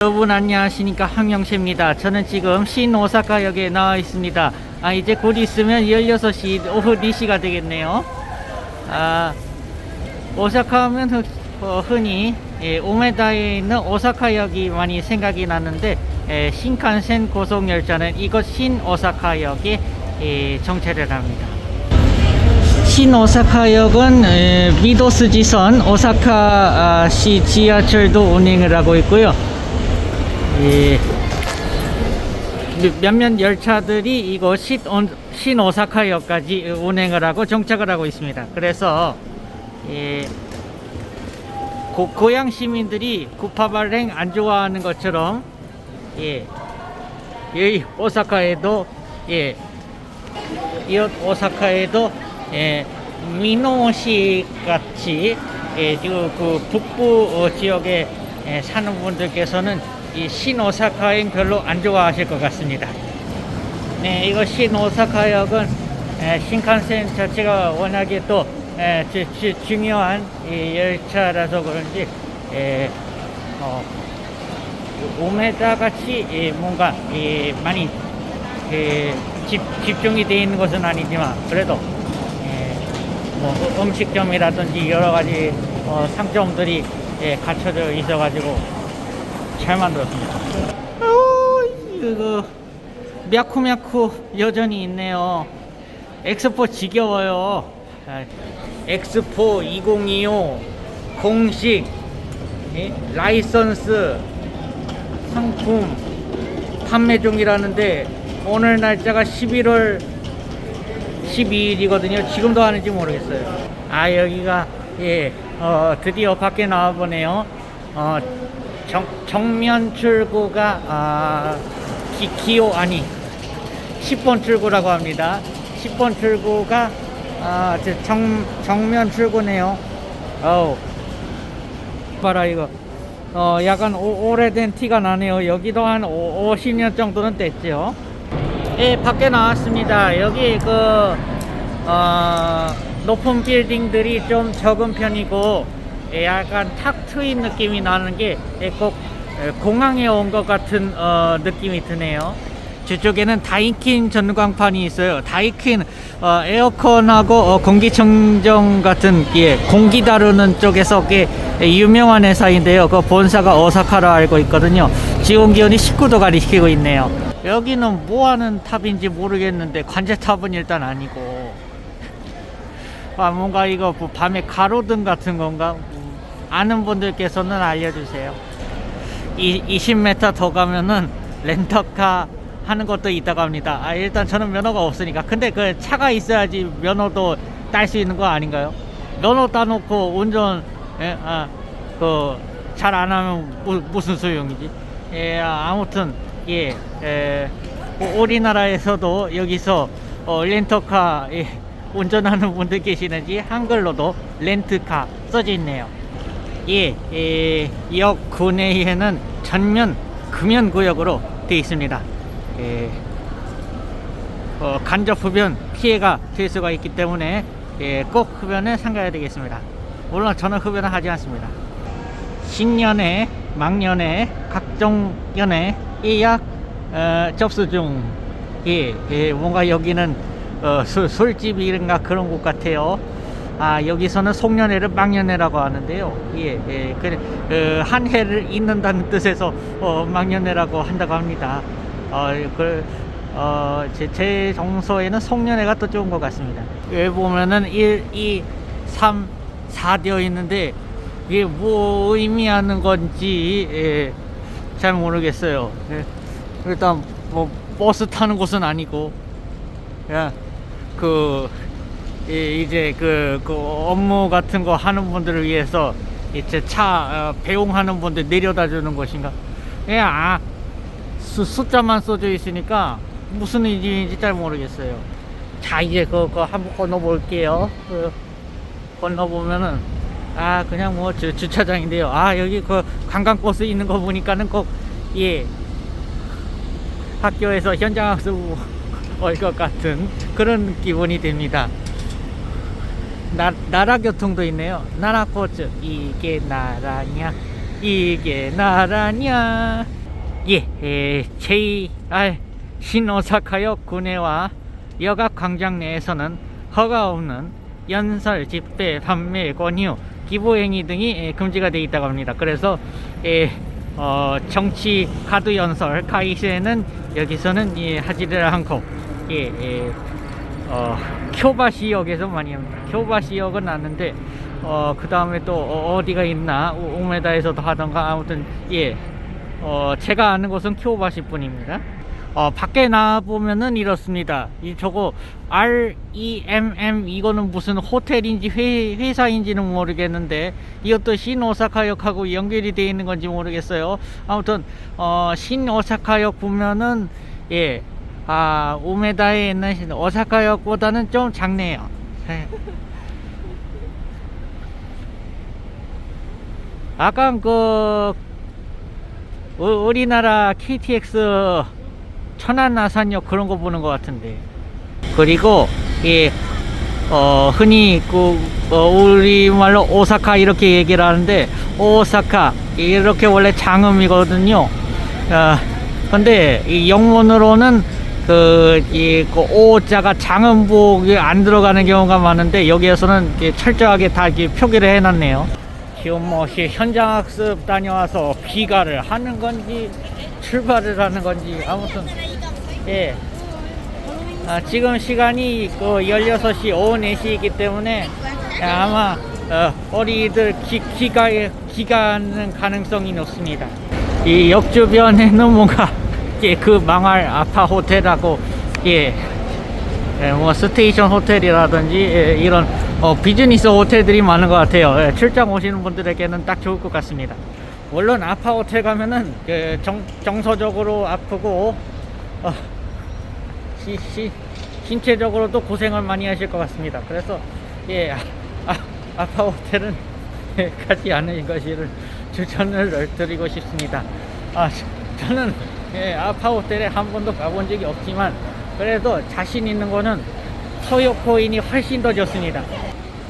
여러분 안녕하십니까 황영채입니다. 저는 지금 신오사카역에 나와 있습니다. 아 이제 곧 있으면 16시 오후 4시가 되겠네요. 아 오사카 하면 흔- 어, 흔히 예, 오메다에 있는 오사카역이 많이 생각이 나는데 예, 신칸센 고속열차는 이곳 신오사카역에 예, 정체를 합니다. 신오사카역은 에, 미도스 지선 오사카시 지하철도 운행을 하고 있고요. 예, 몇몇 열차들이 이곳 신, 신오사카역까지 운행을 하고 정착을 하고 있습니다. 그래서 예, 고, 고향 시민들이 구파발행 안 좋아하는 것처럼 예, 여기 오사카에도 예, 이 오사카에도 예, 미노시 같이 예, 그, 그 북부 어, 지역에 예, 사는 분들께서는 이 신오사카행 별로 안 좋아하실 것 같습니다. 네, 이거 신오사카역은 예, 신칸센 자체가 워낙에 또 예, 주, 주, 중요한 이 열차라서 그런지 예, 어, 오메다 같이 예, 뭔가 예, 많이 예, 집, 집중이 되어 있는 것은 아니지만 그래도 예, 뭐 음식점이라든지 여러 가지 어, 상점들이 예, 갖춰져 있어가지고 잘 만들었습니다. 어, 이거 мя쿠мя쿠 여전히 있네요. 엑스포 지겨워요. 아, 엑스포 2025 공식 라이선스 상품 판매 중이라는데 오늘 날짜가 11월 12일이거든요. 지금도 하는지 모르겠어요. 아 여기가 예 어, 드디어 밖에 나와보네요. 어, 정, 정면 출구가 아, 기, 기호 아니 10번 출구라고 합니다. 10번 출구가 아, 저 정, 정면 출구네요. 어우. 봐라 이거. 어 약간 오, 오래된 티가 나네요. 여기도 한 오, 50년 정도는 됐죠. 예 밖에 나왔습니다. 여기 그 어, 높은 빌딩들이 좀 적은 편이고 예, 약간 탁 트인 느낌이 나는 게 꼭 공항에 온 것 같은 어, 느낌이 드네요 저쪽에는 다이킨 전광판이 있어요. 다이킨 어, 에어컨하고 어, 공기청정 같은 예, 공기 다루는 쪽에서 꽤 유명한 회사인데요. 그 본사가 오사카로 알고 있거든요. 지온 기온이 19도 가리키고 있네요. 여기는 뭐 하는 탑인지 모르겠는데 관제탑은 일단 아니고 아 뭔가 이거 뭐 밤에 가로등 같은 건가 음, 아는 분들께서는 알려주세요. 이, 20m 더 가면은 렌터카 하는 것도 있다고 합니다. 아, 일단 저는 면허가 없으니까. 근데 그 차가 있어야지 면허도 딸 수 있는 거 아닌가요? 면허 따놓고 운전, 예, 아, 그, 잘 안 하면 무, 무슨 소용이지? 예, 아, 아무튼, 예, 에, 우- 우리나라에서도 여기서 어, 렌터카, 예, 운전하는 분들 계시는지 한글로도 렌트카 써져 있네요. 예, 예, 역 구내에는 전면 금연 구역으로 되어 있습니다. 예, 어, 간접 흡연 피해가 될 수가 있기 때문에 예, 꼭 흡연에 삼가야 되겠습니다. 물론 저는 흡연을 하지 않습니다. 신년회, 망년회, 각종 연회 예약 어, 접수 중. 예, 예, 뭔가 여기는 어, 술, 술집이든가 그런 곳 같아요. 아 여기서는 송년회를 망년회라고 하는데요. 예, 예, 그래 어, 한 해를 잇는다는 뜻에서 어, 망년회라고 한다고 합니다. 어, 그, 어, 제, 제 정서에는 송년회가 더 좋은 것 같습니다. 여기 보면은 1, 2, 3, 4 되어 있는데 이게 뭐 의미하는 건지 예, 잘 모르겠어요. 예, 일단 뭐 버스 타는 곳은 아니고 야, 그 예, 이제 그, 그 업무 같은 거 하는 분들을 위해서 이제 차 어, 배웅하는 분들 내려다 주는 곳인가? 예, 아, 수, 숫자만 써져 있으니까 무슨 의미인지 잘 모르겠어요. 자, 이제 그거 한번 건너볼게요. 그, 건너보면은 아 그냥 뭐 주, 주차장인데요. 아 여기 그 관광버스 있는 거 보니까는 꼭 예 학교에서 현장학습 올 것 같은 그런 기분이 됩니다. 나, 나라 교통도 있네요. 나라 코즈 이게 나라냐? 이게 나라냐 예, 예 JR 신오사카역 구내와 여각 광장 내에서는 허가 없는 연설, 집회, 판매, 권유, 기부행위 등이 예, 금지가 되어 있다고 합니다. 그래서 예, 어, 정치 카드 연설 카이세는 여기서는 예, 하지를 않고 예, 예, 어, 쿄바시역에서 많이 합니다. 쿄바시역은 아는데 어, 그 다음에 또 어, 어디가 있나 오- 오메다에서도 하던가 아무튼 예, 어, 제가 아는 곳은 쿄바시 뿐입니다. 어, 밖에 나 보면은 이렇습니다. 이 저거 REMM 이거는 무슨 호텔인지 회, 회사인지는 모르겠는데 이것도 신오사카역하고 연결이 되어 있는 건지 모르겠어요. 아무튼 어, 신오사카역 보면은 예, 아 우메다에 있는 신- 오사카역보다는 좀 작네요. 예. 아까 그 우- 우리나라 KTX 천안나산역 그런 거 보는 것 같은데 그리고 예, 어, 흔히 그 어, 우리말로 오사카 이렇게 얘기를 하는데 오사카 이렇게 원래 장음이거든요. 아, 근데 이 영문으로는 그, 이, 그 오자가 장음복이 안 들어가는 경우가 많은데 여기에서는 철저하게 다 이렇게 표기를 해놨네요. 지금 뭐 시- 현장 학습 다녀와서 비가를 하는 건지 출발을 하는 건지 아무튼 예. 아, 지금 시간이 그 16시 오후 4시이기 때문에 아마 어, 어린이들 기, 기가, 기가는 가능성이 높습니다. 이 역 주변에는 뭔가 예, 그 망할 아파 호텔하고 예, 예, 뭐 스테이션 호텔이라든지 예, 이런 어, 비즈니스 호텔들이 많은 것 같아요. 예, 출장 오시는 분들에게는 딱 좋을 것 같습니다. 물론 아파 호텔 가면은 그 정, 정서적으로 아프고 어, 시, 시, 신체적으로도 고생을 많이 하실 것 같습니다. 그래서 예, 아, 아, 아파 호텔은 예, 가지 않는 것을 추천을 드리고 싶습니다. 아, 저- 저는 예, 아파 호텔에 한 번도 가본 적이 없지만 그래도 자신 있는 거는 토요코인이 훨씬 더 좋습니다.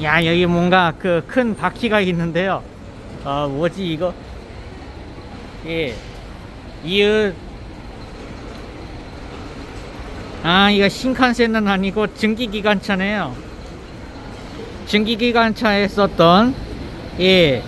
야 여기 뭔가 그 큰 바퀴가 있는데요. 아 뭐지 이거? 예, 이웃 아 이거 신칸센은 아니고 증기기관차네요 증기기관차에 썼던 예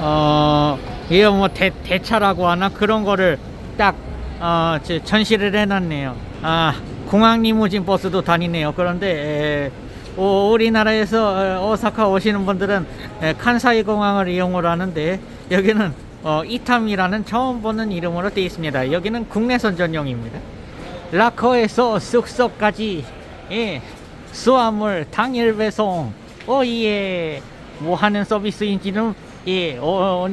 어, 이거 뭐 대, 대차라고 하나? 그런 거를 딱 어, 저 전시를 해놨네요. 아 공항 리무진 버스도 다니네요. 그런데 에, 오, 우리나라에서 어, 오사카 오시는 분들은 에, 칸사이 공항을 이용을 하는데 여기는 어, 이탐이라는 처음 보는 이름으로 되어 있습니다. 여기는 국내선 전용입니다. 라커에서 숙소까지 예, 수화물 당일 배송 오예 뭐 하는 서비스인지는 예 어, 어,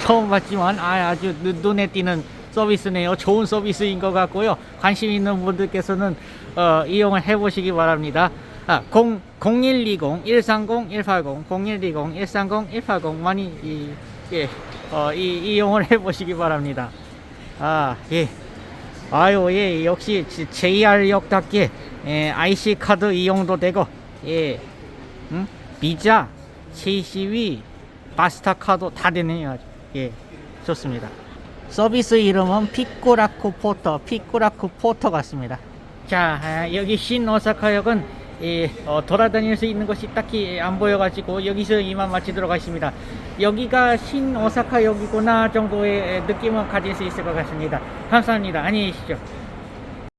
처음 봤지만 아, 눈- 눈에 띄는 서비스네요. 좋은 서비스인 것 같고요. 관심 있는 분들께서는 어, 이용을 해보시기 바랍니다. 아, 0, 0120 130 180 0120 130 180 많이 이, 예, 어, 이, 이용을 해보시기 바랍니다. 아 예. 아유 예 역시 JR역답게 예, IC 카드 이용도 되고 예. 응? 비자, CCV, 마스터카드 다 되네요. 예 좋습니다. 서비스 이름은 피꾸라쿠 포터 피꾸라쿠 포터 같습니다. 자 아, 여기 신 오사카역은 예, 어, 돌아다닐 수 있는 곳이 딱히 안 보여가지고 여기서 이만 마치도록 하겠습니다. 여기가 신 오사카역이구나 정도의 느낌은 가질 수 있을 것 같습니다. 감사합니다. 안녕히 계십시오